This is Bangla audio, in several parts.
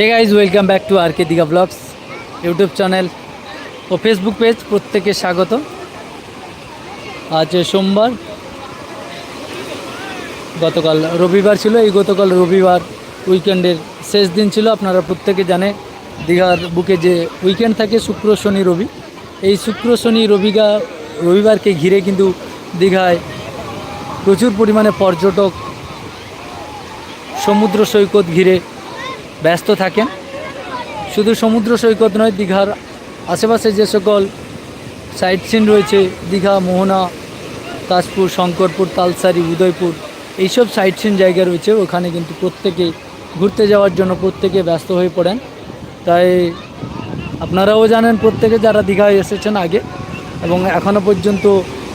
Hey guys welcome back to R K Digha blogs YouTube channel O Facebook page প্রত্যেকে স্বাগত। আজ সোমবার, গতকাল রবিবার ছিল, এই গতকাল রবিবার উইকেন্ডের শেষ দিন ছিল। আপনারা প্রত্যেকে জানে, দীঘার বুকে যে উইকেন্ড থাকে, শুক্র, শনি, রবি। এই শুক্র, শনি, রবিগা, রবিবারকে ঘিরে কিন্তু দীঘায় প্রচুর পরিমাণে পর্যটক সমুদ্র সৈকত ঘিরে ব্যস্ত থাকেন। শুধু সমুদ্র সৈকত নয়, দীঘার আশেপাশে যে সকল সাইট সিন রয়েছে, দীঘা, মোহনা, তাজপুর, শঙ্করপুর, তালসারি, উদয়পুর, এইসব সাইট সিন জায়গা রয়েছে। ওখানে কিন্তু প্রত্যেকে ঘুরতে যাওয়ার জন্য প্রত্যেকে ব্যস্ত হয়ে পড়েন। তাই আপনারাও জানেন প্রত্যেকে যারা দীঘায় এসেছেন আগে এবং এখনও পর্যন্ত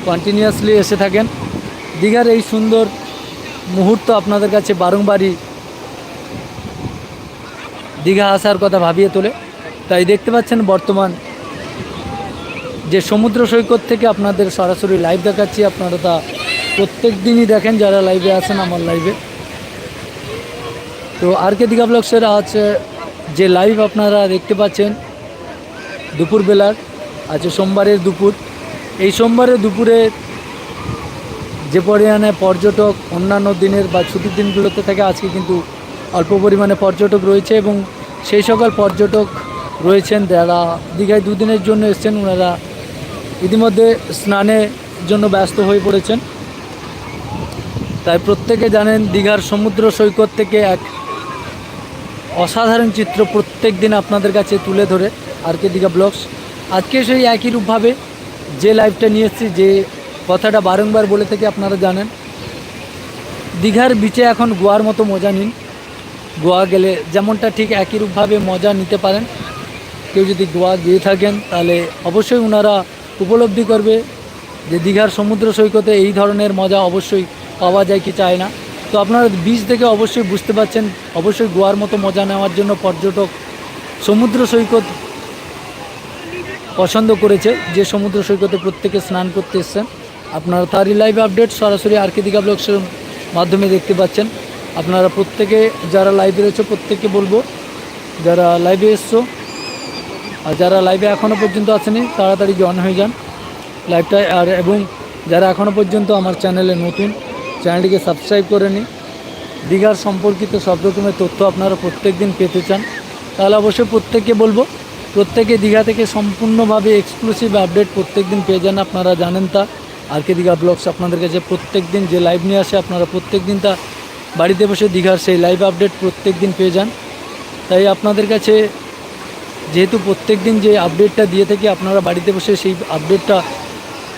কন্টিনিউয়াসলি এসে থাকেন। দীঘার এই সুন্দর মুহূর্ত আপনাদের কাছে বারংবারই দীঘা আসার কথা ভাবিয়ে তোলে। তাই দেখতে পাচ্ছেন বর্তমান যে সমুদ্র সৈকত থেকে আপনাদের সরাসরি লাইভ দেখাচ্ছি। আপনারা তা প্রত্যেক দিনই দেখেন, যারা লাইভে আছেন আমার লাইভে তো আর কে দীঘা ব্লগসের আছে যে লাইভ আপনারা দেখতে পাচ্ছেন দুপুরবেলার আছে সোমবারের দুপুর। এই সোমবারের দুপুরে যে পরিমাণে পর্যটক অন্যান্য দিনের বা ছুটির দিনগুলোতে থাকে, আজকে কিন্তু অল্প পরিমাণে পর্যটক রয়েছে এবং সেই সকল পর্যটক রয়েছেন, যারা দীঘায় দুদিনের জন্য এসছেন, ওনারা ইতিমধ্যে স্নানের জন্য ব্যস্ত হয়ে পড়েছেন। তাই প্রত্যেকে জানেন, দীঘার সমুদ্র সৈকত থেকে এক অসাধারণ চিত্র প্রত্যেক দিন আপনাদের কাছে তুলে ধরে আর কে দীঘা ব্লগস। আজকে সেই একই রূপভাবে যে লাইভটা নিয়ে এসেছি, যে কথাটা বারংবার বলে থেকে আপনারা জানেন, দীঘার বিচে এখন গোয়ার মতো মজা নিন গোয়া গেলে যেমনটা ঠিক একই রূপভাবে মজা নিতে পারেন। কেউ যদি গোয়া গিয়ে থাকেন, তাহলে অবশ্যই ওনারা উপলব্ধি করবে যে দীঘার সমুদ্র সৈকতে এই ধরনের মজা অবশ্যই পাওয়া যায় কি চায় না। তো আপনারা বিচ থেকে অবশ্যই বুঝতে পারছেন, অবশ্যই গোয়ার মতো মজা নেওয়ার জন্য পর্যটক সমুদ্র সৈকত পছন্দ করেছে, যে সমুদ্র সৈকতে প্রত্যেকে স্নান করতে এসছেন। আপনারা তারই লাইভ আপডেট সরাসরি আর কে দীঘা ব্লগসের মাধ্যমে দেখতে পাচ্ছেন। আপনারা প্রত্যেকে যারা লাইভে রয়েছে, প্রত্যেককে বলব, যারা লাইভে এসছো আর যারা লাইভে এখনও পর্যন্ত আসেনি, তাড়াতাড়ি জয়েন হয়ে যান লাইভটায় আর এবং যারা এখনও পর্যন্ত আমার চ্যানেলে নতুন চ্যানেলটিকে সাবস্ক্রাইব করে নিন। দীঘার সম্পর্কিত সব রকমের তথ্য আপনারা প্রত্যেক দিন পেতে চান। তাহলে অবশ্যই প্রত্যেককে বলব, প্রত্যেকে দীঘা থেকে সম্পূর্ণভাবে এক্সক্লুসিভ আপডেট প্রত্যেক দিন পেয়ে যান, আপনারা জানেন তা। আর কে দীঘা ব্লগস আপনাদের কাছে প্রত্যেক দিন যে লাইভ নিয়ে আসে, আপনারা প্রত্যেক দিন তা বাড়িতে বসে দীঘার সেই লাইভ আপডেট প্রত্যেক দিন পেয়ে যান। তাই আপনাদের কাছে যেহেতু প্রত্যেক দিন যে আপডেটটা দিয়ে থাকি, আপনারা বাড়িতে বসে সেই আপডেটটা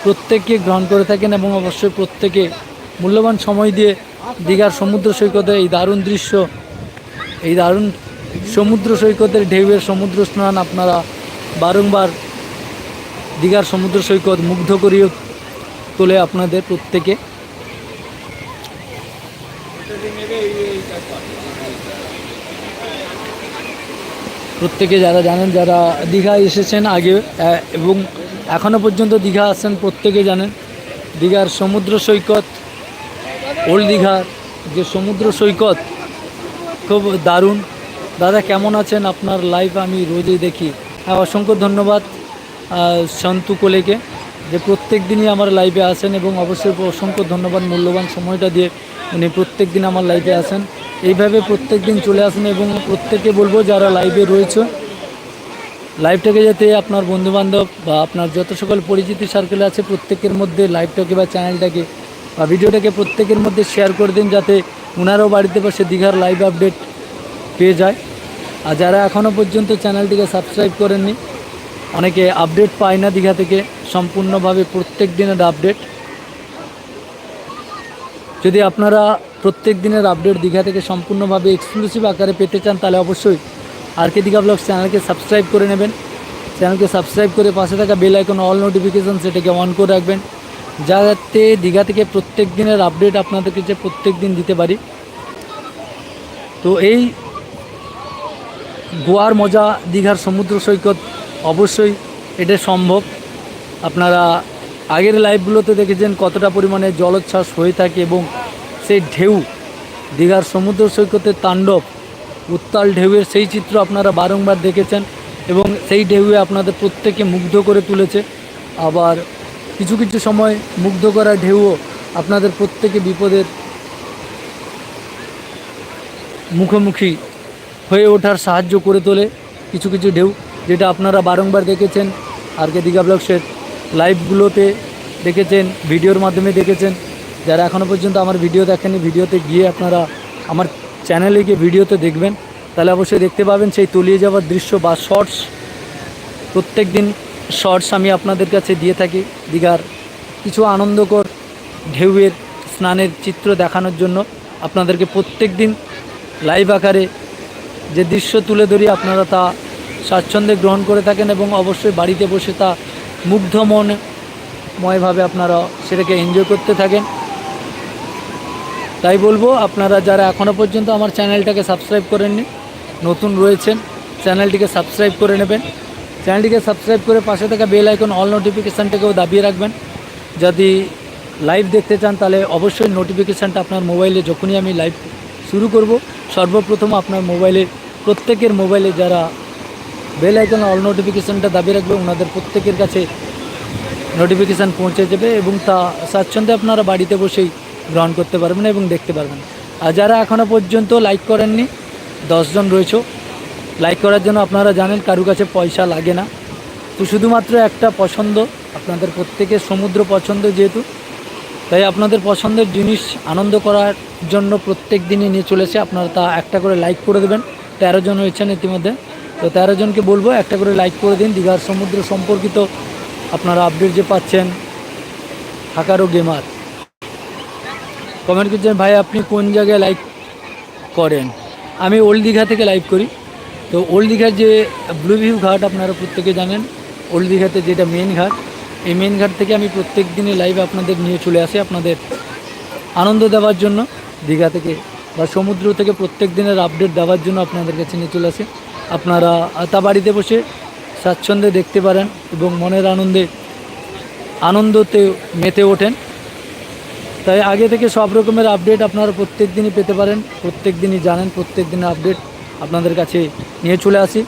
প্রত্যেককে গ্রহণ করে থাকেন এবং অবশ্যই প্রত্যেকে মূল্যবান সময় দিয়ে দীঘার সমুদ্র সৈকতে এই দারুণ দৃশ্য, এই দারুণ সমুদ্র সৈকতের ঢেউয়ের সমুদ্র স্নান আপনারা বারংবার দীঘার সমুদ্র সৈকত মুগ্ধ করিয়ে তোলে আপনাদের প্রত্যেকে। প্রত্যেকে যারা জানেন, যারা দীঘায় এসেছেন আগে এবং এখনও পর্যন্ত দীঘা আসছেন প্রত্যেকে জানেন, দীঘার সমুদ্র সৈকত, ওল্ড দীঘার যে সমুদ্র সৈকত, খুব দারুণ। দাদা, কেমন আছেন আপনার লাইভ আমি রোজই দেখি। হ্যাঁ অসংখ্য ধন্যবাদ সন্তু কোলেকে, যে প্রত্যেক দিনই আমার লাইভে আসেন এবং অবশ্যই অসংখ্য ধন্যবাদ, মূল্যবান সময়টা দিয়ে উনি প্রত্যেক দিন আমার লাইভে আসেন। এইভাবে প্রত্যেক দিন চলে আসেন এবং প্রত্যেকে বলব, যারা লাইভে রয়েছে লাইভটাকে যাতে আপনার বন্ধুবান্ধব বা আপনার যত সকল পরিচিতি সার্কেল আছে, প্রত্যেকের মধ্যে লাইভটাকে বা চ্যানেলটাকে বা ভিডিওটাকে প্রত্যেকের মধ্যে শেয়ার করে দিন, যাতে ওনারাও বাড়িতে বসে দীঘার লাইভ আপডেট পেয়ে যায়। আর যারা এখনও পর্যন্ত চ্যানেলটিকে সাবস্ক্রাইব করেননি, অনেকে আপডেট পায় না দীঘা থেকে, সম্পূর্ণভাবে প্রত্যেক দিনের আপডেট যদি আপনারা প্রত্যেক দিনের আপডেট দীঘা থেকে সম্পূর্ণভাবে এক্সক্লুসিভ আকারে পেতে চান, তাহলে অবশ্যই আর কে দীঘা ব্লগস চ্যানেলকে সাবস্ক্রাইব করে নেবেন। চ্যানেলকে সাবস্ক্রাইব করে পাশে থাকা বেল আইকন অল নোটিফিকেশান সেটাকে অন করে রাখবেন, যাতে দীঘা থেকে প্রত্যেক দিনের আপডেট আপনাদেরকে যে প্রত্যেক দিন দিতে পারি। তো এই গোয়ার মজা দীঘার সমুদ্র সৈকত অবশ্যই এটা সম্ভব। আপনারা আগের লাইভগুলোতে দেখেছেন কতটা পরিমাণে জলোচ্ছ্বাস হয়ে থাকে এবং সেই ঢেউ, দীঘার সমুদ্র সৈকতের তাণ্ডব, উত্তাল ঢেউয়ের সেই চিত্র আপনারা বারংবার দেখেছেন এবং সেই ঢেউয়ে আপনাদের প্রত্যেকে মুগ্ধ করে তুলেছে। আবার কিছু কিছু সময় মুগ্ধ করা ঢেউও আপনাদের প্রত্যেকে বিপদের মুখোমুখি হয়ে ওঠার সাহায্য করে তোলে। কিছু কিছু ঢেউ যেটা আপনারা বারংবার দেখেছেন। আর কে দীঘা ব্লগসের লাইভগুলোতে দেখেছেন, ভিডিওর মাধ্যমে দেখেছেন। যারা এখনও পর্যন্ত আমার ভিডিও দেখেনি ভিডিওতে গিয়ে আপনারা আমার চ্যানেলে গিয়ে ভিডিওতে দেখবেন। তাহলে অবশ্যই দেখতে পাবেন সেই তলিয়ে যাওয়ার দৃশ্য বা শর্টস। প্রত্যেক দিন শর্টস আমি আপনাদের কাছে দিয়ে থাকি দীঘার কিছু আনন্দকর ঢেউয়ের স্নানের চিত্র দেখানোর জন্য। আপনাদেরকে প্রত্যেক দিন লাইভ আকারে যে দৃশ্য তুলে ধরি, আপনারা তা স্বাচ্ছন্দ্যে গ্রহণ করে থাকেন এবং অবশ্যই বাড়িতে বসে তা মুগ্ধ মনময়ভাবে আপনারা সেটাকে এনজয় করতে থাকেন। তাই বলব, আপনারা যারা এখনও পর্যন্ত আমার চ্যানেলটাকে সাবস্ক্রাইব করেননি, নতুন রয়েছেন, চ্যানেলটিকে সাবস্ক্রাইব করে নেবেন। চ্যানেলটিকে সাবস্ক্রাইব করে পাশে থাকা বেল আইকন অল নোটিফিকেশানটাকেও দাবিয়ে রাখবেন। যদি লাইভ দেখতে চান, তাহলে অবশ্যই নোটিফিকেশানটা আপনার মোবাইলে যখনই আমি লাইভ শুরু করব, সর্বপ্রথম আপনার মোবাইলে প্রত্যেকের মোবাইলে যারা বেল আইকন অল নোটিফিকেশানটা দাবি রাখবে, ওনাদের প্রত্যেকের কাছে নোটিফিকেশান পৌঁছে যাবে এবং তা স্বাচ্ছন্দ্যে আপনারা বাড়িতে বসেই গ্রহণ করতে পারবেন এবং দেখতে পারবেন। আর যারা এখনও পর্যন্ত লাইক করেননি, দশজন রয়েছে। লাইক করার জন্য আপনারা জানেন কারু কাছে পয়সা লাগে না। তো শুধুমাত্র একটা পছন্দ, আপনাদের প্রত্যেকের সমুদ্র পছন্দ যেহেতু, তাই আপনাদের পছন্দের জিনিস আনন্দ করার জন্য প্রত্যেক দিনই নিয়ে চলেছে। আপনারা তা একটা করে লাইক করে দেবেন। তেরো জন হয়েছেন ইতিমধ্যে। তো তেরো জনকে বলব, একটা করে লাইক করে দিন। দীঘার সমুদ্র সম্পর্কিত আপনারা আপডেট যে পাচ্ছেন থাকারও গেমার কমেন্ট করছেন, ভাই, আপনি কোন জায়গায় লাইক করেন? আমি ওল্ড দীঘা থেকে লাইভ করি। তো ওল্ড দীঘার যে ব্লু ভিউ ঘাট আপনারা প্রত্যেকে জানেন ওল্ড দীঘাতে যেটা মেন ঘাট, এই মেন ঘাট থেকে আমি প্রত্যেক দিনই লাইভ আপনাদের নিয়ে চলে আসি আপনাদের আনন্দ দেওয়ার জন্য। দীঘা থেকে বা সমুদ্র থেকে প্রত্যেক দিনের আপডেট দেওয়ার জন্য আপনাদের কাছে নিয়ে চলে আসি। আপনারা তা বাড়িতে বসে স্বাচ্ছন্দ্যে দেখতে পারেন এবং মনের আনন্দে, আনন্দতে মেতে ওঠেন। তাই আগে থেকে সব রকমের আপডেট আপনারা প্রত্যেক দিনই পেতে পারেন, প্রত্যেক দিনই জানেন, প্রত্যেক দিনের আপডেট আপনাদের কাছে নিয়ে চলে আসি।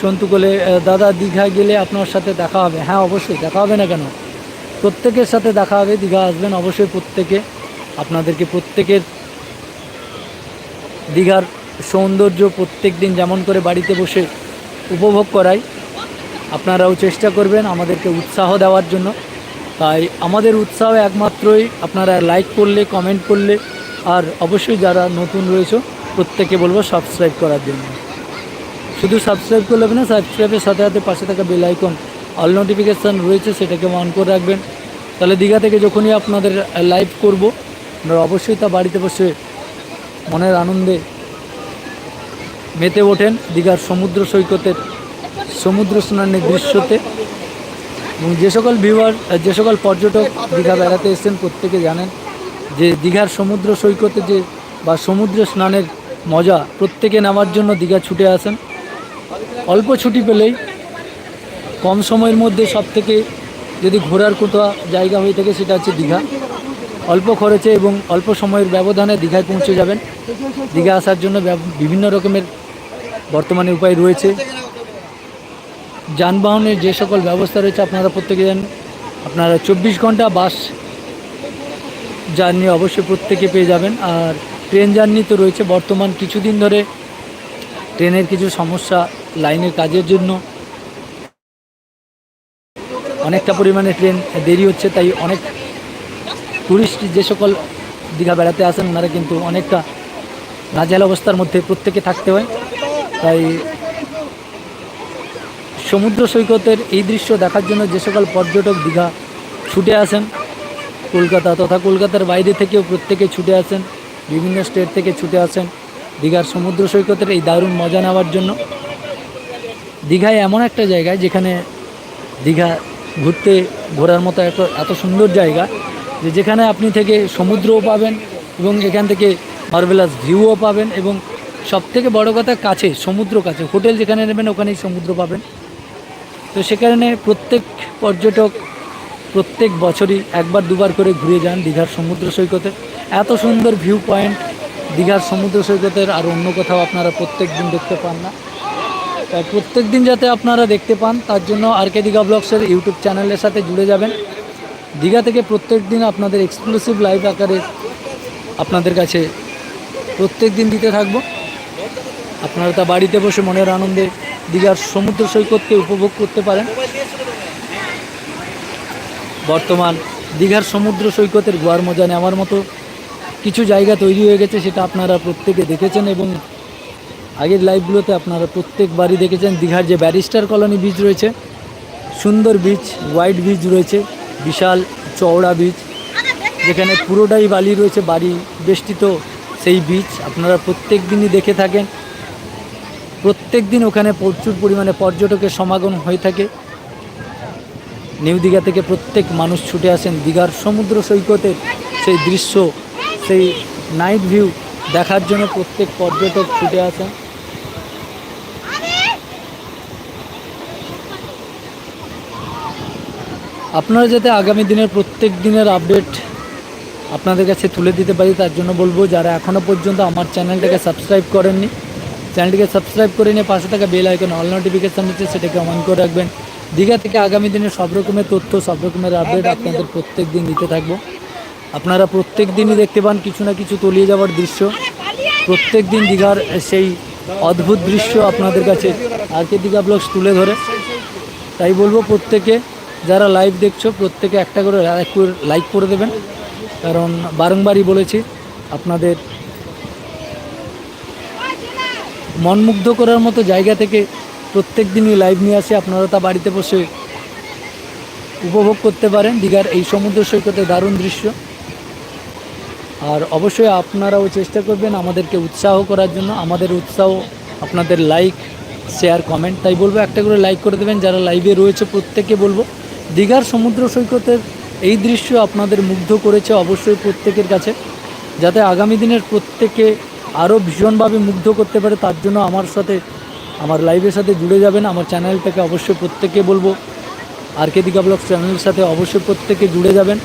সন্তু কোলে দাদা দীঘা গেলে আপনার সাথে দেখা হবে। হ্যাঁ অবশ্যই, দেখা হবে না কেন? প্রত্যেকের সাথে দেখা হবে, দীঘা আসবেন, অবশ্যই প্রত্যেকে, আপনাদেরকে প্রত্যেকের দীঘার সৌন্দর্য প্রত্যেক দিন যেমন করে বাড়িতে বসে উপভোগ করাই। আপনারাও চেষ্টা করবেন আমাদেরকে উৎসাহ দেওয়ার জন্য। তাই আমাদের উৎসাহ একমাত্রই আপনারা লাইক করলে কমেন্ট করলে, আর অবশ্যই যারা নতুন রয়েছে প্রত্যেকে বলব সাবস্ক্রাইব করার জন্য। শুধু সাবস্ক্রাইব করলে হবে না সাবস্ক্রাইবের সাথে সাথে পাশে থাকা বেল আইকন অল নোটিফিকেশান রয়েছে, সেটাকে অন করে রাখবেন। তাহলে দীঘা থেকে যখনই আপনাদের লাইভ করব, আপনারা অবশ্যই তা বাড়িতে বসে মনের আনন্দে মেতে ওঠেন দীঘার সমুদ্র সৈকতের সমুদ্র স্নানের দৃশ্যতে। এবং যে সকল ভিউয়ার যে সকল পর্যটক দীঘা বেড়াতে এসেছেন প্রত্যেকে জানেন যে দীঘার সমুদ্র সৈকতে যে বা সমুদ্র স্নানের মজা প্রত্যেকে নেওয়ার জন্য দীঘা ছুটে আসেন। অল্প ছুটি পেলেই কম সময়ের মধ্যে সব থেকে যদি ঘোরার কোথাও জায়গা হয়ে থাকে সেটা হচ্ছে দীঘা। অল্প খরচে এবং অল্প সময়ের ব্যবধানে দীঘায় পৌঁছে যাবেন। দীঘা আসার জন্য বিভিন্ন রকমের বর্তমানে উপায় রয়েছে। যানবাহনের যে সকল ব্যবস্থা রয়েছে, আপনারা প্রত্যেকে জানেন। আপনারা চব্বিশ ঘণ্টা বাস জার্নি অবশ্যই প্রত্যেকে পেয়ে যাবেন। আর ট্রেন জার্নি তো রয়েছে বর্তমান কিছুদিন ধরে। ট্রেনের কিছু সমস্যা লাইনের কাজের জন্য। অনেকটা পরিমাণে ট্রেন দেরি হচ্ছে, তাই অনেক টুরিস্ট যে সকল দীঘা বেড়াতে আসেন, ওনারা কিন্তু অনেকটা নাজেহাল অবস্থার মধ্যে প্রত্যেকে থাকতে হয়। তাই সমুদ্র সৈকতের এই দৃশ্য দেখার জন্য যে সকল পর্যটক দীঘা ছুটে আসেন, কলকাতা তথা কলকাতার বাইরে থেকেও প্রত্যেকে ছুটে আসেন, বিভিন্ন স্টেট থেকে ছুটে আসেন দীঘার সমুদ্র সৈকতের এই দারুণ মজা নেওয়ার জন্য। দীঘায় এমন একটা জায়গা যেখানে দীঘা ঘুরতে ঘোরার মতো এত এত সুন্দর জায়গা যে যেখানে আপনি থেকে সমুদ্রও পাবেন এবং এখান থেকে মার্বেলাস ভিউও পাবেন এবং সব থেকে বড় কথা কাছে, সমুদ্র কাছে, হোটেল যেখানে নেবেন ওখানেই সমুদ্র পাবেন। তো সেখানে প্রত্যেক পর্যটক প্রত্যেক বছরই একবার দুবার করে ঘুরে যান দীঘার সমুদ্র সৈকতে। এত সুন্দর ভিউ পয়েন্ট দীঘার সমুদ্র সৈকতের আর অন্য কোথাও আপনারা প্রত্যেক দিন দেখতে পান না। তাই প্রত্যেক দিন যাতে আপনারা দেখতে পান, তার জন্য আর কে দীঘা ব্লগসের ইউটিউব চ্যানেলের সাথে জুড়ে যাবেন। দীঘা থেকে প্রত্যেক দিন আপনাদের এক্সক্লুসিভ লাইভ আকারে আপনাদের কাছে প্রত্যেক দিন দিতে থাকব। আপনারা তা বাড়িতে বসে মনের আনন্দে দীঘার সমুদ্র সৈকতকে উপভোগ করতে পারেন। বর্তমান দীঘার সমুদ্র সৈকতের গোয়ার মজা নেওয়ার মতো কিছু জায়গা তৈরি হয়ে গেছে, সেটা আপনারা প্রত্যেকে দেখেছেন এবং আগের লাইভগুলোতে আপনারা প্রত্যেকবারই দেখেছেন। দীঘার যে ব্যারিস্টার কলোনি বিচ রয়েছে, সুন্দর বিচ হোয়াইট বিচ রয়েছে, বিশাল চওড়া বিচ যেখানে পুরোটাই বালি রয়েছে, বাড়ি বেষ্টিত সেই বিচ আপনারা প্রত্যেক দিনই দেখে থাকেন। প্রত্যেক দিন ওখানে প্রচুর পরিমাণে পর্যটকের সমাগম হয়ে থাকে। নিউ দীঘা থেকে প্রত্যেক মানুষ ছুটে আসেন। দীঘার সমুদ্র সৈকতের সেই দৃশ্য, সেই নাইট ভিউ দেখার জন্য প্রত্যেক পর্যটক ছুটে আসেন। আপনারা যাতে আগামী দিনের প্রত্যেক দিনের আপডেট আপনাদের কাছে তুলে দিতে পারি, তার জন্য বলব, যারা এখনও পর্যন্ত আমার চ্যানেলটাকে সাবস্ক্রাইব করেননি চ্যানেলটিকে সাবস্ক্রাইব করে নিয়ে পাশে থাকা বেল আইকন অল নোটিফিকেশান নিচ্ছে সেটাকে অন করে রাখবেন। দীঘা থেকে আগামী দিনে সব রকমের তথ্য, সব রকমের আপডেট আপনাদের প্রত্যেক দিন দিতে থাকব। আপনারা প্রত্যেক দিনই দেখতে পান কিছু না কিছু তলিয়ে যাওয়ার দৃশ্য। প্রত্যেক দিন দীঘার সেই অদ্ভুত দৃশ্য আপনাদের কাছে আর কে দীঘা ব্লগস তুলে ধরে। তাই বলব প্রত্যেকে যারা লাইভ দেখছ, প্রত্যেকে একটা করে লাইক করে দেবেন। কারণ বারংবারই বলেছি, আপনাদের মনমুগ্ধ করার মতো জায়গা থেকে প্রত্যেক দিনই লাইভ নিয়ে আসে। আপনারা তা বাড়িতে বসে উপভোগ করতে পারেন। দীঘার এই সমুদ্র সৈকতে দারুণ দৃশ্য। আর অবশ্যই আপনারাও চেষ্টা করবেন আমাদেরকে উৎসাহ করার জন্য। আমাদের উৎসাহ, আপনাদের লাইক শেয়ার কমেন্ট তাই বলব। একটা করে লাইক করে দেবেন। যারা লাইভে রয়েছে প্রত্যেকে বলব। দীঘার সমুদ্র সৈকতের এই দৃশ্য আপনাদের মুগ্ধ করেছে অবশ্যই প্রত্যেকের কাছে। যাতে আগামী দিনের প্রত্যেকে আরও ভীষণভাবে মুগ্ধ করতে পারে, তার জন্য আমার সাথে, আমার লাইভের সাথে জুড়ে যাবেন। আমার চ্যানেলটাকে অবশ্যই প্রত্যেকে বলব। আর কে দিঘা ব্লগ চ্যানেলের সাথে অবশ্যই প্রত্যেকে জুড়ে যাবেন।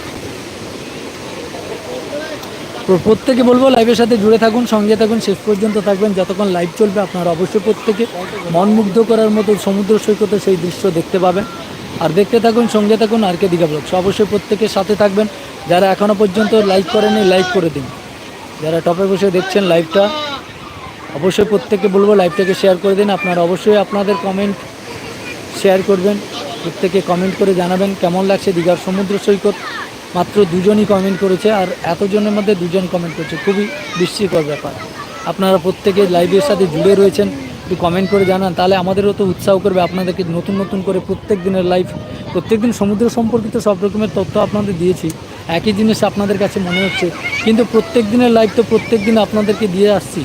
প্রত্যেকে বলব লাইভের সাথে জুড়ে থাকুন, সঙ্গে থাকুন, শেষ পর্যন্ত থাকবেন। যতক্ষণ লাইভ চলবে, আপনারা অবশ্যই প্রত্যেকে মনমুগ্ধ করার মতো সমুদ্র সৈকতে সেই দৃশ্য দেখতে পাবেন। আর দেখতে থাকুন, সঙ্গে থাকুন আর কে দীঘা ব্লগস অবশ্যই প্রত্যেকের সাথে থাকবেন। যারা এখনও পর্যন্ত লাইক করেনি লাইক করে দিন। যারা টপে বসে দেখছেন লাইভটা অবশ্যই প্রত্যেককে বলব লাইভটাকে শেয়ার করে দিন। আপনারা অবশ্যই আপনাদের কমেন্ট শেয়ার করবেন। প্রত্যেকে কমেন্ট করে জানাবেন কেমন লাগছে দীঘার সমুদ্র সৈকত। মাত্র দুজনই কমেন্ট করেছে আর এতজনের মধ্যে দুজন কমেন্ট করেছে। খুবই বিস্ময়কর ব্যাপার। আপনারা প্রত্যেকে লাইভের সাথে জুড়ে রয়েছেন। একটু কমেন্ট করে জানান। তাহলে আমাদেরও তো উৎসাহ করবে আপনাদেরকে নতুন নতুন করে প্রত্যেক দিনের লাইভ প্রত্যেক দিন সমুদ্র সম্পর্কিত সব রকমের তথ্য আপনাদের দিয়েছি। একই জিনিস আপনাদের কাছে মনে হচ্ছে, কিন্তু প্রত্যেক দিনের লাইভ তো প্রত্যেক দিন আপনাদেরকে দিয়ে আসছি।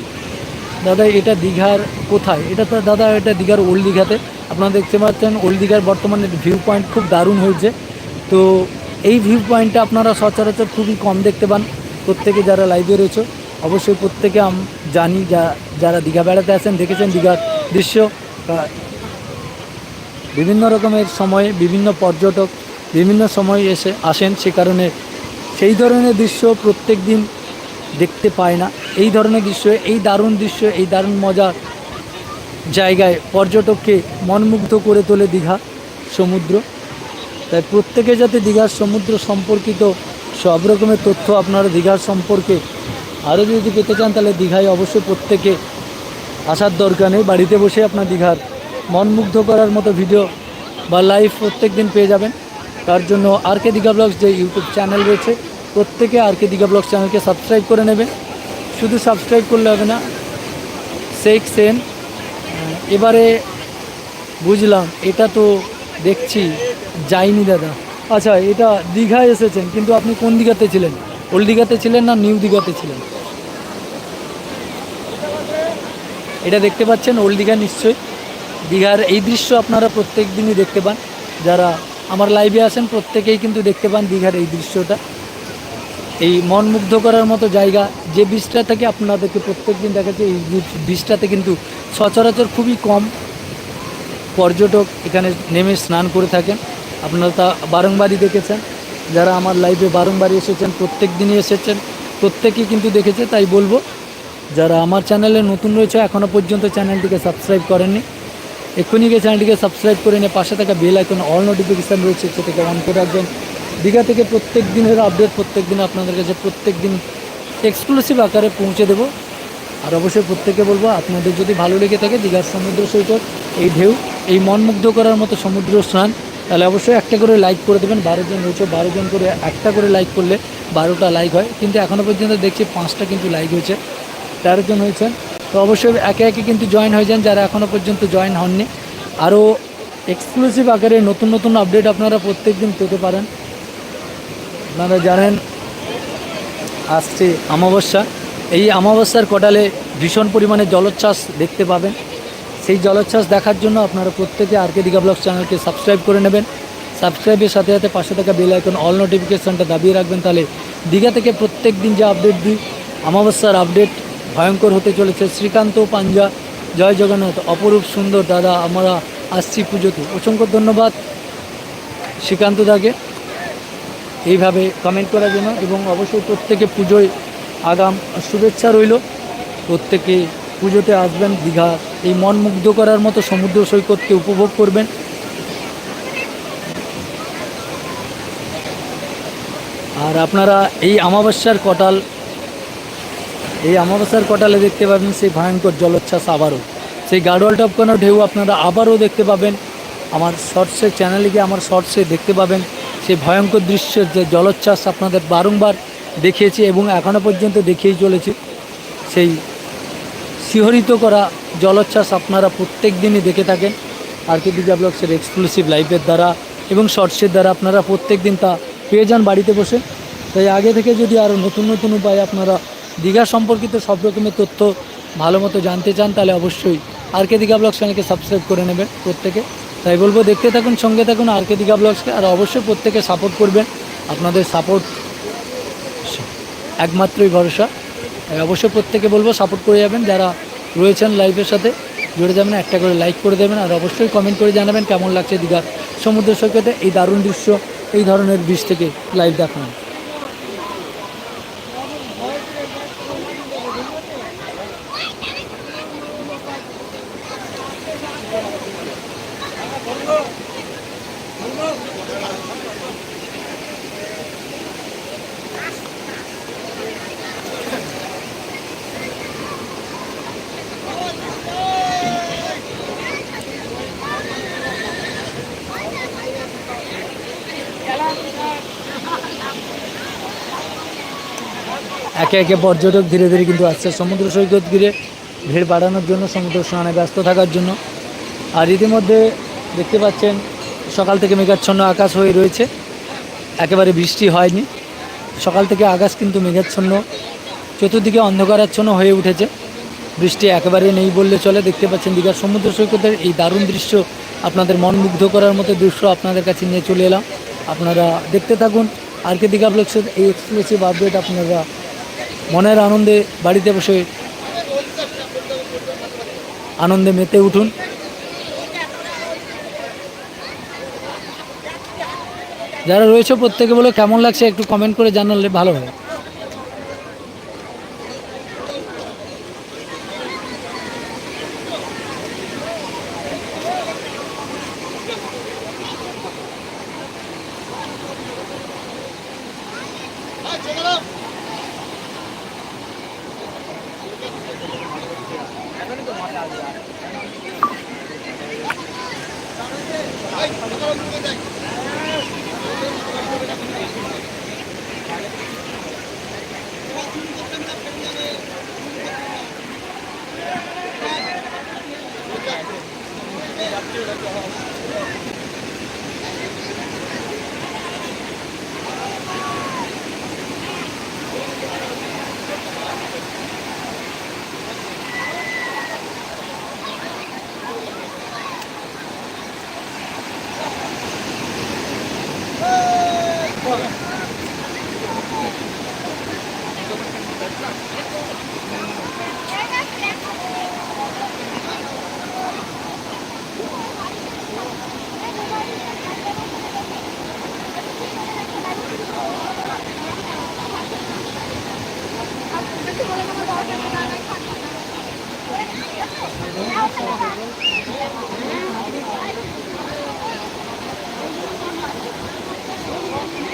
দাদা, এটা দীঘার কোথায়? এটা তো দাদা, এটা দীঘার ওল্ড দীঘাতে। আপনারা দেখতে পাচ্ছেন ওল্ড দীঘার বর্তমানে ভিউ পয়েন্ট খুব দারুণ হয়েছে। তো এই ভিউ পয়েন্টটা আপনারা সচরাচর খুবই কম দেখতে পান। প্রত্যেকে যারা লাইভে রয়েছে, অবশ্যই প্রত্যেকে আম জানি যা, যারা দীঘা বেড়াতে আসেন, দেখেছেন দীঘার দৃশ্য। বিভিন্ন রকমের সময়ে বিভিন্ন পর্যটক বিভিন্ন সময় এসে আসেন, সে কারণে সেই ধরনের দৃশ্য প্রত্যেক দিন দেখতে পায় না। এই ধরনের দৃশ্য, এই দারুণ দৃশ্য, এই দারুণ মজা জায়গায় পর্যটককে মনমুগ্ধ করে তোলে দীঘা সমুদ্র। তাই প্রত্যেকে যাতে দীঘার সমুদ্র সম্পর্কিত সব রকমের তথ্য আপনারা দীঘার সম্পর্কে আরও যদি পেতে চান, তাহলে দীঘায় অবশ্যই প্রত্যেকে আসার দরকার নেই। বাড়িতে বসে আপনার দীঘার মনমুগ্ধ করার মতো ভিডিও বা লাইভ প্রত্যেক দিন পেয়ে যাবেন। তার জন্য আর কে দীঘা ব্লগস যে ইউটিউব চ্যানেল রয়েছে, প্রত্যেকে আর কে দীঘা ব্লগস চ্যানেলকে সাবস্ক্রাইব করে নেবেন। শুধু সাবস্ক্রাইব করলে হবে না শেখ সেন এবারে বুঝলাম, এটা তো দেখছি, যাইনি দাদা। আচ্ছা এটা দীঘায় এসেছেন, কিন্তু আপনি কোন দীঘাতে ছিলেন? ওল্ড দীঘাতে ছিলেন না নিউ দীঘাতে ছিলেন? এটা দেখতে পাচ্ছেন ওল্ড দীঘা নিশ্চয়ই। দীঘার এই দৃশ্য আপনারা প্রত্যেক দিনই দেখতে পান। যারা আমার লাইভে আসেন প্রত্যেকেই কিন্তু দেখতে পান দীঘার এই দৃশ্যটা। এই মন মুগ্ধ করার মতো জায়গা, যে বীজটা থেকে আপনাদেরকে প্রত্যেক দিন দেখাচ্ছে, এই বীজটাতে কিন্তু সচরাচর খুবই কম পর্যটক এখানে নেমে স্নান করে থাকেন। আপনারা তা বারংবারই দেখেছেন। যারা আমার লাইভে বারংবারই এসেছেন প্রত্যেক দিনই এসেছেন, প্রত্যেকেই কিন্তু দেখেছে, তাই বলব। যারা আমার চ্যানেলে নতুন রয়েছে এখনও পর্যন্ত চ্যানেলটিকে সাবস্ক্রাইব করেননি এক্ষুনি গিয়ে চ্যানেলটিকে সাবস্ক্রাইব করে নিয়ে পাশে থাকা বেল আইকন অল নোটিফিকেশান রয়েছে সেটাকে অন করে রাখবেন। দীঘা থেকে প্রত্যেক দিনের আপডেট প্রত্যেক দিন আপনাদের কাছে প্রত্যেক দিন এক্সক্লুসিভ আকারে পৌঁছে দেবো। আর অবশ্যই প্রত্যেকে বলব, আপনাদের যদি ভালো লেগে থাকে দীঘার সমুদ্র সৈকত, এই ঢেউ, এই মনমুগ্ধ করার মতো সমুদ্র স্নান, তাহলে অবশ্যই একটা করে লাইক করে দেবেন। বারোজন রয়েছে বারোজন করে একটা করে লাইক করলে বারোটা লাইক হয়। কিন্তু এখনও পর্যন্ত দেখছি পাঁচটা কিন্তু লাইক হয়েছে। তেরো জন হয়েছেন। তো অবশ্যই একে একে কিন্তু জয়েন হয়ে যান যারা এখনও পর্যন্ত জয়েন হননি। আরও এক্সক্লুসিভ আকারে নতুন নতুন আপডেট আপনারা প্রত্যেক দিন পেতে পারেন। আপনারা জানেন, আসছে অমাবস্যা। এই অমাবস্যার কটালে ভীষণ পরিমাণে জলোচ্ছ্বাস দেখতে পাবেন। সেই জলোচ্ছ্বাস দেখার জন্য আপনারা প্রত্যেকে আরকে দীঘা ব্লগ চ্যানেলকে সাবস্ক্রাইব করে নেবেন। সাবস্ক্রাইবের সাথে সাথে পাশে থাকা বেল আইকন অল নোটিফিকেশনটা দাবিয়ে রাখবেন। তাহলে দীঘা থেকে প্রত্যেক দিন যে আপডেট দিই, অমাবস্যার আপডেট ভয়ঙ্কর হতে চলেছে। শ্রীকান্ত পাঞ্জা, জয় জগন্নাথ, অপরূপ সুন্দর দাদা, আমরা আসছি পুজোতে। অসংখ্য ধন্যবাদ শ্রীকান্ত দাকে। এইভাবে কমেন্ট করার জন্য এবং অবশ্যই প্রত্যেকে পুজোয় আগাম শুভেচ্ছা রইল। প্রত্যেকে পুজোতে আসবেন, দীঘা, এই মন মুগ্ধ করার মতো সমুদ্র সৈকতকে উপভোগ করবেন। আর আপনারা এই অমাবস্যার কটাল এই অমাবস্যার কটালে দেখতে পাবেন সেই ভয়ঙ্কর জলোচ্ছ্বাস আবারও। সেই গাড়োয়াল টপকানো ঢেউ আপনারা আবারও দেখতে পাবেন। আমার শর্টসের চ্যানেলে গিয়ে আমার শর্টসে দেখতে পাবেন। সেই ভয়ঙ্কর দৃশ্যের যে জলোচ্ছ্বাস আপনাদের বারংবার দেখিয়েছি এবং এখনও পর্যন্ত দেখিয়েই চলেছি। সেই শিহরিত করা জলোচ্ছ্বাস আপনারা প্রত্যেক দিনই দেখে থাকেন। আর কে দিঘা ব্লগসের এক্সক্লুসিভ লাইভের দ্বারা এবং শর্টসের দ্বারা আপনারা প্রত্যেক দিন তা পেয়ে যান বাড়িতে বসে। তাই আগে থেকে যদি আরও নতুন নতুন উপায়ে আপনারা দীঘা সম্পর্কিত সব রকমের তথ্য ভালো মতো জানতে চান, তাহলে অবশ্যই আর কে দীঘা ব্লগ চ্যানেলকে সাবস্ক্রাইব করে নেবেন প্রত্যেকে। তাই বলব, দেখতে থাকুন, সঙ্গে থাকুন আর কে দীঘা ব্লগসকে, আর অবশ্যই প্রত্যেকে সাপোর্ট করবেন। আপনাদের সাপোর্ট একমাত্রই ভরসা। তাই অবশ্যই প্রত্যেকে বলব সাপোর্ট করে যাবেন। যারা রয়েছেন লাইভের সাথে, জুড়ে যাবেন, একটা করে লাইক করে দেবেন। আর অবশ্যই কমেন্ট করে জানাবেন কেমন লাগছে দীঘার সমুদ্র সৈকতে। এই দারুণ দৃশ্য, এই ধরনের বীজ থেকে লাইভ দেখানো। একে একে পর্যটক ধীরে ধীরে কিন্তু আসছে। সমুদ্র সৈকত ঘিরে ভিড় বাড়ানোর জন্য সমুদ্র স্নানে ব্যস্ত থাকার জন্য। আর ইতিমধ্যে দেখতে পাচ্ছেন, সকাল থেকে মেঘাচ্ছন্ন আকাশ হয়ে রয়েছে। একেবারে বৃষ্টি হয়নি। সকাল থেকে আকাশ কিন্তু মেঘাচ্ছন্ন, চতুর্দিকে অন্ধকারাচ্ছন্ন হয়ে উঠেছে। বৃষ্টি একেবারে নেই বললে চলে। দেখতে পাচ্ছেন, দীঘার সমুদ্র সৈকতের এই দারুণ দৃশ্য আপনাদের মন মুগ্ধ করার মতো দৃশ্য আপনাদের কাছে নিয়ে চলে এলাম। আপনারা দেখতে থাকুন। আর কে দীঘা ব্লগসের এই এক্সক্লুসিভ আপডেট আপনারা মনের আনন্দে বাড়িতে বসে আনন্দে মেতে উঠুন। যারা রয়েছে প্রত্যেকে বলে কেমন লাগছে একটু কমেন্ট করে জানালে ভালো হয়। Thank you.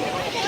Yeah.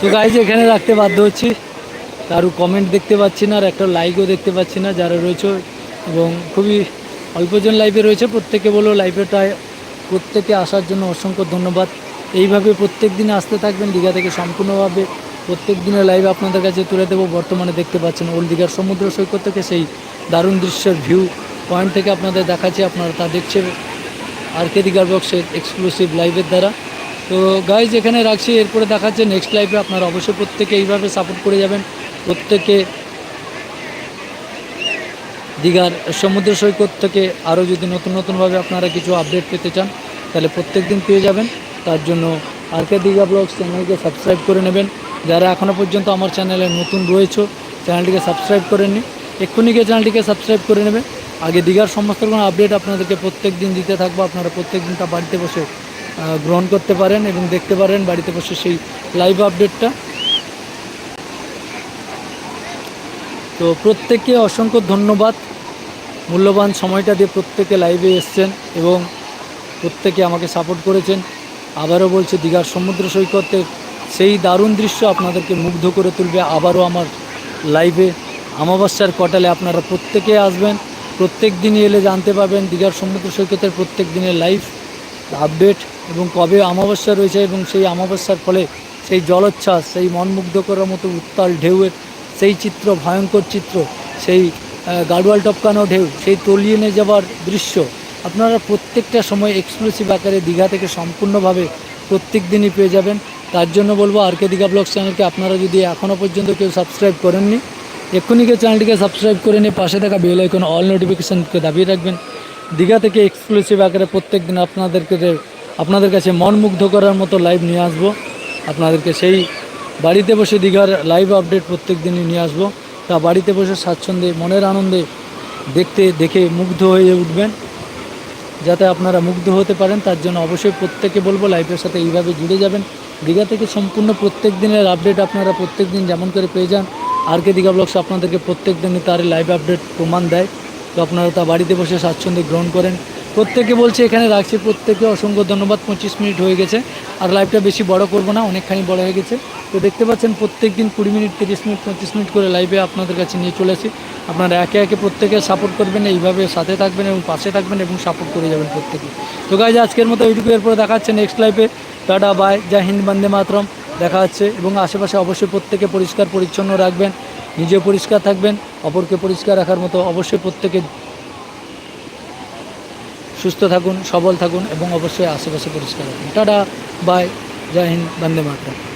তো গাইজ এখানে রাখতে বাধ্য হচ্ছি। কারও কমেন্ট দেখতে পাচ্ছি না আর একটা লাইকও দেখতে পাচ্ছি না যারা রয়েছে। এবং খুবই অল্পজন লাইভে রয়েছে। প্রত্যেকে বলো লাইভেটায় প্রত্যেকে আসার জন্য অসংখ্য ধন্যবাদ। এইভাবে প্রত্যেক দিন আসতে থাকবেন, দীঘা থেকে সম্পূর্ণভাবে প্রত্যেক দিনের লাইভ আপনাদের কাছে তুলে দেবো। বর্তমানে দেখতে পাচ্ছেন ওল্ড দীঘার সমুদ্র সৈকত থেকে সেই দারুণ দৃশ্যের ভিউ পয়েন্ট থেকে আপনাদের দেখাচ্ছি। আপনারা তা দেখছে আর কে দিঘার বক্সের এক্সক্লুসিভ লাইভের দ্বারা। তো গাইজ এখানে রাখছি। এরপরে দেখাচ্ছে নেক্সট লাইভে আপনারা অবশ্যই প্রত্যেকে এইভাবে সাপোর্ট করে যাবেন। প্রত্যেকে দীঘার সমুদ্র সৈকত থেকে আরও যদি নতুন নতুনভাবে আপনারা কিছু আপডেট পেতে চান, তাহলে প্রত্যেক দিন পেয়ে যাবেন। তার জন্য আর কে দীঘা ব্লগস চ্যানেলকে সাবস্ক্রাইব করে নেবেন। যারা এখনও পর্যন্ত আমার চ্যানেলে নতুন রয়েছে চ্যানেলটিকে সাবস্ক্রাইব করেননি, এক্ষুনি গিয়ে চ্যানেলটিকে সাবস্ক্রাইব করে নেবেন। আগে দীঘার সমস্ত রকম আপডেট আপনাদেরকে প্রত্যেক দিন দিতে থাকব। আপনারা প্রত্যেক দিন তা বাড়িতে বসে গ্রহণ করতে পারেন এবং দেখতে পারেন বাড়িতে বসে সেই লাইভ আপডেটটা তো প্রত্যেককে অসংখ্য ধন্যবাদ। মূল্যবান সময়টা দিয়ে প্রত্যেকে লাইভে এসছেন এবং প্রত্যেকে আমাকে সাপোর্ট করেছেন। আবারও বলছে, দীঘার সমুদ্র সৈকতের সেই দারুণ দৃশ্য আপনাদেরকে মুগ্ধ করে তুলবে। আবারও আমার লাইভে অমাবস্যার কটালে আপনারা প্রত্যেকে আসবেন। প্রত্যেক দিনই এলে জানতে পারবেন, দীঘার সমুদ্র সৈকতের প্রত্যেক দিনের লাইভ আপডেট এবং কবে অমাবস্যা রয়েছে এবং সেই অমাবস্যার ফলে সেই জলোচ্ছ্বাস, সেই মনমুগ্ধ করার মতো উত্তাল ঢেউয়ের সেই চিত্র, ভয়ঙ্কর চিত্র, সেই গাড়োয়াল টপকানো ঢেউ, সেই তলিয়ে নিয়ে যাওয়ার দৃশ্য আপনারা প্রত্যেকটা সময় এক্সক্লুসিভ আকারে দীঘা থেকে সম্পূর্ণভাবে প্রত্যেক দিনই পেয়ে যাবেন। তার জন্য বলব আর কে দীঘা ব্লগ চ্যানেলকে আপনারা যদি এখনও পর্যন্ত কেউ সাবস্ক্রাইব করেননি, এক্ষুনি কেউ চ্যানেলটিকে সাবস্ক্রাইব করে নিয়ে পাশে থাকা বেল আইকন অল নোটিফিকেশানকে দাবিয়ে রাখবেন। দীঘা থেকে এক্সক্লুসিভ আকারে প্রত্যেক দিন আপনাদেরকে আপনাদের কাছে মন মুগ্ধ করার মতো লাইভ নিয়ে আসব। আপনাদেরকে সেই বাড়িতে বসে দীঘার লাইভ আপডেট প্রত্যেক দিনই নিয়ে আসব। তা বাড়িতে বসে স্বাচ্ছন্দ্যে, মনের আনন্দে দেখতে, দেখে মুগ্ধ হয়ে উঠবেন। যাতে আপনারা মুগ্ধ হতে পারেন, তার জন্য অবশ্যই প্রত্যেকে বলব লাইভের সাথে এইভাবে জুড়ে যাবেন। দীঘা থেকে সম্পূর্ণ প্রত্যেক দিনের আপডেট আপনারা প্রত্যেক দিন যেমন করে পেয়ে যান, আর কে দীঘা ব্লগস আপনাদেরকে প্রত্যেক দিনই তার লাইভ আপডেট প্রমাণ দেয়। তো আপনারা তা বাড়িতে বসে স্বাচ্ছন্দ্যে গ্রহণ করেন। প্রত্যেকে বলছে, এখানে রাখছি। প্রত্যেকে অসংখ্য ধন্যবাদ। পঁচিশ মিনিট হয়ে গেছে। আর লাইভটা বেশি বড় করব না, অনেকখানি বড় হয়ে গেছে। তো দেখতে পাচ্ছেন, প্রত্যেক দিন কুড়ি মিনিট, তিরিশ মিনিট, পঁচিশ মিনিট করে লাইভে আপনাদের কাছে নিয়ে চলে আসি। আপনারা একে একে প্রত্যেকে সাপোর্ট করবেন, এইভাবে সাথে থাকবেন এবং পাশে থাকবেন এবং সাপোর্ট করে যাবেন প্রত্যেকে। তো গাইজ আজকের মতো এইটুকু। এরপরে দেখা হচ্ছে নেক্সট লাইভে টাটা বাই জয় হিন্দ, বন্দে মাতরম। দেখা হচ্ছে এবং আশেপাশে অবশ্যই প্রত্যেকে পরিষ্কার, পরিচ্ছন্ন রাখবেন। নিজেও পরিষ্কার থাকবেন, অপরকে পরিষ্কার রাখার মতো অবশ্যই প্রত্যেকে সুস্থ থাকুন, সবল থাকুন এবং অবশ্যই আশেপাশে পরিষ্কার রাখুন। টাটা, বাই, জয় হিন্দ, বন্দে মাতরম।